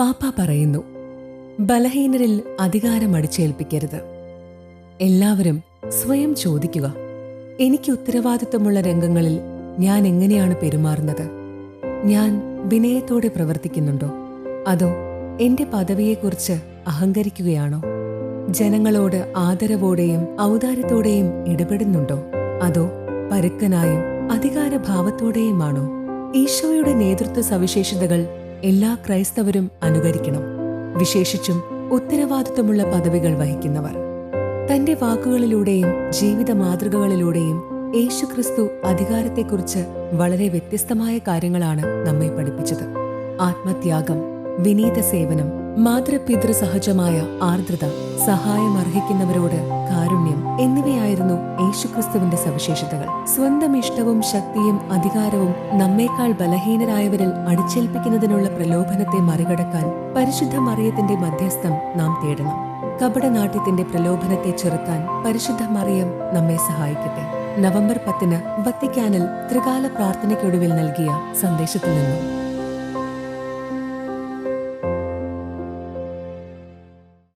പാപ്പ പറയുന്നു ബലഹീനരിൽ അധികാരം അടിച്ചേൽപ്പിക്കരുത് എല്ലാവരും സ്വയം ചോദിക്കുക എനിക്ക് ഉത്തരവാദിത്തമുള്ള രംഗങ്ങളിൽ ഞാൻ എങ്ങനെയാണ് പെരുമാറുന്നത്? ഞാൻ വിനയത്തോടെ പ്രവർത്തിക്കുന്നുണ്ടോ? അതോ എന്റെ പദവിയെക്കുറിച്ച് അഹങ്കരിക്കുകയാണോ? ജനങ്ങളോട് ആദരവോടെയും ഔദാര്യത്തോടെയും ഇടപെടുന്നുണ്ടോ? അതോ പരുക്കനായും അധികാരഭാവത്തോടെയുമാണോ? ഈശോയുടെ നേതൃത്വ സവിശേഷതകൾ എല്ലാ ക്രൈസ്തവരും അനുകരിക്കണം. വിശേഷിച്ചും ഉത്തരവാദിത്വമുള്ള പദവികൾ വഹിക്കുന്നവർ. തന്റെ വാക്കുകളിലൂടെയും ജീവിത മാതൃകകളിലൂടെയും യേശുക്രിസ്തു അധികാരത്തെക്കുറിച്ച് വളരെ വ്യത്യസ്തമായ കാര്യങ്ങളാണ് നമ്മെ പഠിപ്പിച്ചത്. ആത്മത്യാഗം വിനീത സേവനം മാതൃപിതൃ സഹജമായ ആർദ്രത സഹായം അർഹിക്കുന്നവരോട് കാരുണ്യം എന്നിവയായിരുന്നു യേശുക്രിസ്തുവിന്റെ സവിശേഷതകൾ. സ്വന്തം ഇഷ്ടവും ശക്തിയും അധികാരവും നമ്മേക്കാൾ ബലഹീനരായവരിൽ അടിച്ചേൽപ്പിക്കുന്നതിനുള്ള പ്രലോഭനത്തെ മറികടക്കാൻ പരിശുദ്ധ മറിയത്തിന്റെ മധ്യസ്ഥം നാം തേടണം. കപടനാട്യത്തിന്റെ പ്രലോഭനത്തെ ചെറുക്കാൻ പരിശുദ്ധ മറിയം നമ്മെ സഹായിക്കട്ടെ. നവംബർ പത്തിന് വത്തിക്കാനിൽ ത്രികാല പ്രാർത്ഥനയ്ക്കൊടുവിൽ നൽകിയ സന്ദേശത്തിൽ നിന്നും